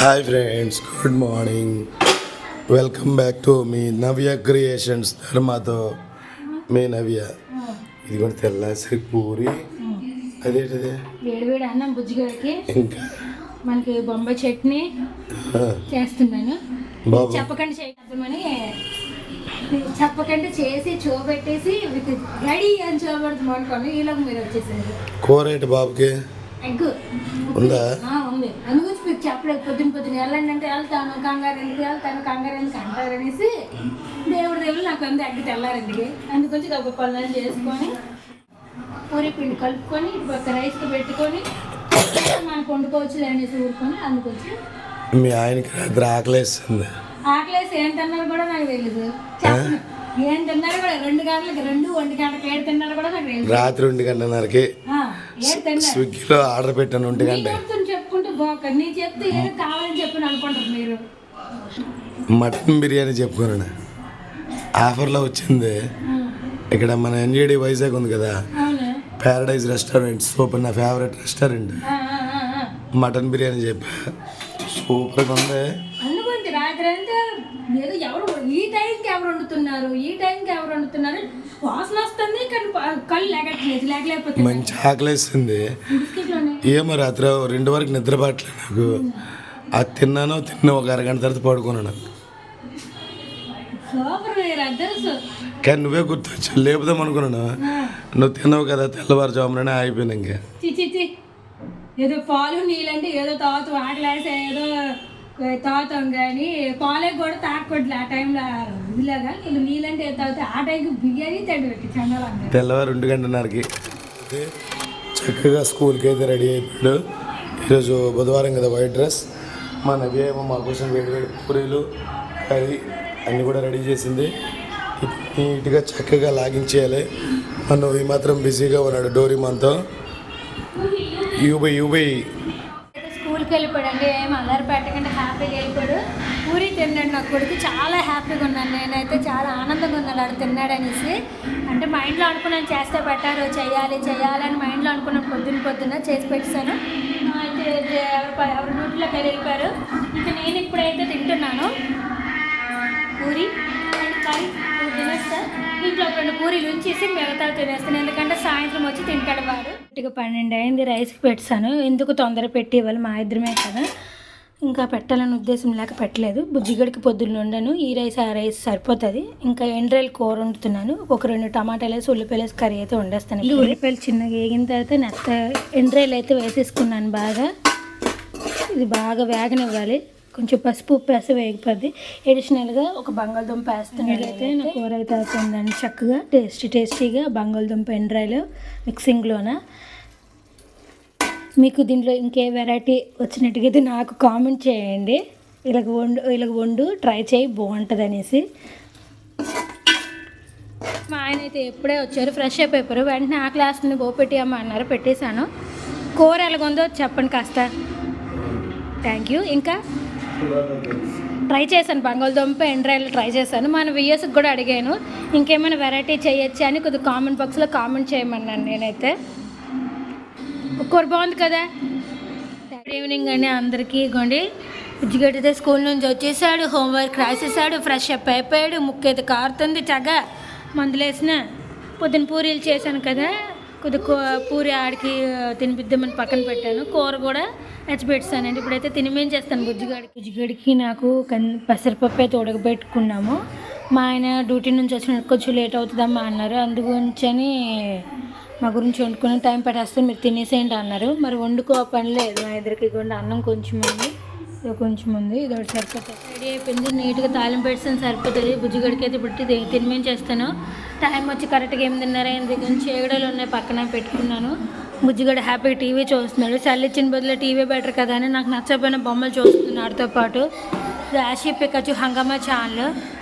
Hi friends good morning welcome back to me Navya creations ధర్మాతో మీ నవ్య ఇది కూడా తెల్లాసి పూరి. అదేంటిది? వేడి వేడి అన్నం బుజ్జిగాడికి. ఇంకా? మనకి బొంబాయి చట్నీ చేస్తున్నాను. బాబు. చెప్పకండి చేద్దామని చెప్పకండి చేసి చూపెట్టేసి విత్ రెడీ అని చూపెడతాం అనుకోండి ఈలోకి మీరు వచ్చేసింది కూర ఏంటి బాబుకి? ఎగ్ ఉందా? ఉంది. చెప్పలేదు. పొద్దున పొద్దున వెళ్ళండి అంటే వెళ్తాను కంగారు ఎందుకు వెళ్తాను కంగారు ఎందుకు అంటారు అనేసి దేవుడి దేవుడు నాకు అంత ఎగ్ తెల్లారండి. పనులు చేసుకొని పూరి పిండి కలుపుకొని ఒక పెట్టుకొని మనకు వండుకోవచ్చు అనేసి ఊరుకొని అందుకొచ్చి మీ ఆయనకి రాత్రి ఆకలేస్తుంది ఆకలేసి ఏం తిన్నారో కూడా నాకు తెలియదు ఏం తిన్నారో కూడా రెండు గంటలకి రెండు ఒంటి గంటకి ఏడు తిన్నారో కూడా నాకు తెలియదు రాత్రి ఒంటి గంటన్నరకి స్విగ్గీలో ఆర్డర్ పెట్టాను అనుకుంటారు మీరు. మటన్ బిర్యానీ చెప్పుకున్నాను. ఆఫర్లో వచ్చింది. ఇక్కడ మన ఎన్జేడి వైజాగ్ ఉంది కదా? Paradise restaurant super. నా ఫేవరెట్ రెస్టారెంట్. మటన్ బిర్యానీ చెప్పా. సూపర్గా ఉంది. ఏదో ఎవరు ఈ టైంకి ఎవరు వండుతున్నారు? ఈ టైంకి ఎవరు వండుతున్నారు? వాసన వస్తుంది కానీ కళ్ళు లేకట్లేదు లేకలేకపోతే మంచి బిస్కెట్లోనే ఏమో రాత్రి రెండు వరకు నిద్ర పట్టలేదు నాకు. అది తిన్నాను తిన్న ఒక అరగంట తర్వాత పడుకున్నాను కానీ నువ్వే గుర్తొచ్చు లేపుదాం అనుకున్నాను? నువ్వు తిన్నావు కదా తెల్లవారుజామునే అయిపోయింది ఇంకా. ఏదో పాలు నీళ్ళంటే ఏదో తాగుతాం ఆకలేసి ఏదో తాగుతాం కానీ పాలే కూడా తాగకూడదు ఆ టైంలో ఇదిలాగా నేను నీళ్ళంటే తాగితే? ఆ టైంకి బిర్యానీ తండ్రి పెట్టి చండాలంగా తెల్లవారు రెండు గంటన్నరకి. చక్కగా స్కూల్కి అయితే రెడీ అయిపోయాడు. ఈరోజు బుధవారం కదా వైట్ డ్రెస్. మా నవ్యేమో మా కోసం వేడి వేడి పూరీలు కర్రీ అన్నీ కూడా రెడీ చేసింది. నీట్గా చక్కగా లాగించేయాలి. మన ఈ మాత్రం బిజీగా ఉన్నాడు డోరీమాన్తో. యూబై యూబై ఊరికి వెళ్ళిపోయాడు అంటే ఏం అల్లరి పెట్టకుండా హ్యాపీగా వెళ్ళిపోయాడు. పూరి తిన్నాడు నా కొడుకు. చాలా హ్యాపీగా ఉన్నాను. నేనైతే చాలా ఆనందంగా ఉన్నాడు ఆడు తిన్నాడు అనేసి అంటే మైండ్లో అనుకున్నాను చేస్తే పెట్టారు చేయాలి చేయాలి అని మైండ్లో అనుకున్నాను. పొద్దున్న పొద్దున్న చేసి పెట్టాను అయితే ఎవరు ఎవరి నోట్లోకి వెళ్ళిపోయారు. ఇంకా నేను ఇప్పుడైతే తింటున్నాను. Puri and curry. తినేస్తా. ఇంట్లో రెండు పూరీలు ఉంచేసి మిగతా తినేస్తాను. ఎందుకంటే సాయంత్రం వచ్చి తింటాడు వాడు. ఇటుక పన్నెండు అయింది రైస్కి పెట్టాను. ఎందుకు తొందర పెట్టి ఇవ్వాలి? మా ఇద్దరమే కదా. ఇంకా పెట్టాలని ఉద్దేశం లేక పెట్టలేదు. బుజ్జిగడికి పొద్దున్న వండాను. ఈ రైస్ ఆ రైస్ సరిపోతుంది. ఇంకా ఎండ్రాయిల్ కూర వండుతున్నాను. ఒక రెండు టమాటాలు వేసి ఉల్లిపాయలు వేసి కర్రీ అయితే వండేస్తాను ఉల్లిపాయలు చిన్నగా వేగిన తర్వాత నెత్త ఎండ్రాయిల్ అయితే వేసేసుకున్నాను బాగా. ఇది బాగా వేగనివ్వాలి. కొంచెం పసుపు ఉప్పు వేస్తే వేగిపోద్ది. అడిషనల్గా ఒక బంగాళదుంప వేస్తున్నాను అయితే నా కూర అయితే అవుతుందండి చక్కగా టేస్టీ టేస్టీగా బంగాళదుంప ఎండ్రాయిలు మిక్సింగ్లోన. మీకు దీంట్లో ఇంకే వెరైటీ వచ్చినట్టుగా అయితే నాకు కామెంట్ చేయండి. ఇలాగ వండు ఇలాగ వండు ట్రై చేయి బాగుంటుంది అనేసి మా ఆయన అయితే ఎప్పుడే వచ్చారు ఫ్రెష్ అయిపోయారు. వెంటనే ఆ క్లాస్ని పోపెట్టి అమ్మ అన్నారు పెట్టేశాను. కూర ఎలాగుందో చెప్పండి కాస్త. థ్యాంక్ యూ ఇంకా ట్రై చేశాను బంగాళదుంప ఎండ్రాయిలు ట్రై చేశాను. మన విఎస్కి కూడా అడిగాను ఇంకేమైనా వెరైటీ చేయొచ్చా అని కొద్దిగా కామెంట్ బాక్స్లో కామెంట్ చేయమన్నాను నేనైతే. కూర బాగుంది కదా? గుడ్ ఈవినింగ్ అని అందరికీ. ఇగోండి బుజ్జిగడ్డ అయితే స్కూల్ నుంచి వచ్చేసాడు హోంవర్క్ రాసేసాడు ఫ్రెష్ అప్ అయిపోయాడు ముక్కు అయితే కారుతుంది చగ మందులేసిన పొద్దున పూరీలు చేశాను కదా? కొద్ది పూరి ఆడికి తినిపిద్దామని పక్కన పెట్టాను. కూర కూడా ఎచ్చి పెట్టానండి ఇప్పుడైతే తినిమేం చేస్తాను బుజ్జిగాడికి. బుజ్జిగాడికి నాకు కన్ పెసరపప్పు అయితే ఉడకబెట్టుకున్నాము మా ఆయన డ్యూటీ నుంచి వచ్చిన కొంచెం లేట్ అవుతుందమ్మా అన్నారు. అందుగురించని మా గురించి వండుకునే టైం పట్టేస్తే మీరు తినేసేయండి అన్నారు. మరి వండుకో పని లేదు. మా ఇద్దరికి ఇవ్వండి అన్నం కొంచెం ఉంది. ఇది కొంచెం ఉంది ఇది ఒకటి సరిపోతుంది రెడీ అయిపోయింది. నీట్గా తాళం పెడితే సరిపోతుంది. బుజ్జిగడికి అయితే ఇప్పుడు తి- తినిమేం చేస్తాను. టైం వచ్చి కరెక్ట్గా ఎనిమిదిన్నర అయింది. కొంచెం ఏగడలు ఉన్నాయి పక్కన పెట్టుకున్నాను. బుజ్జిగడ హ్యాపీగా టీవీ చూస్తున్నాడు. చల్లి ఇచ్చిన బదులు టీవీ బెటర్ కదా అని నాకు నచ్చకపోయిన బొమ్మలు చూస్తున్నాడుతో పాటు. రాశి ఆషి పికచ్చు హంగామా ఛానల్.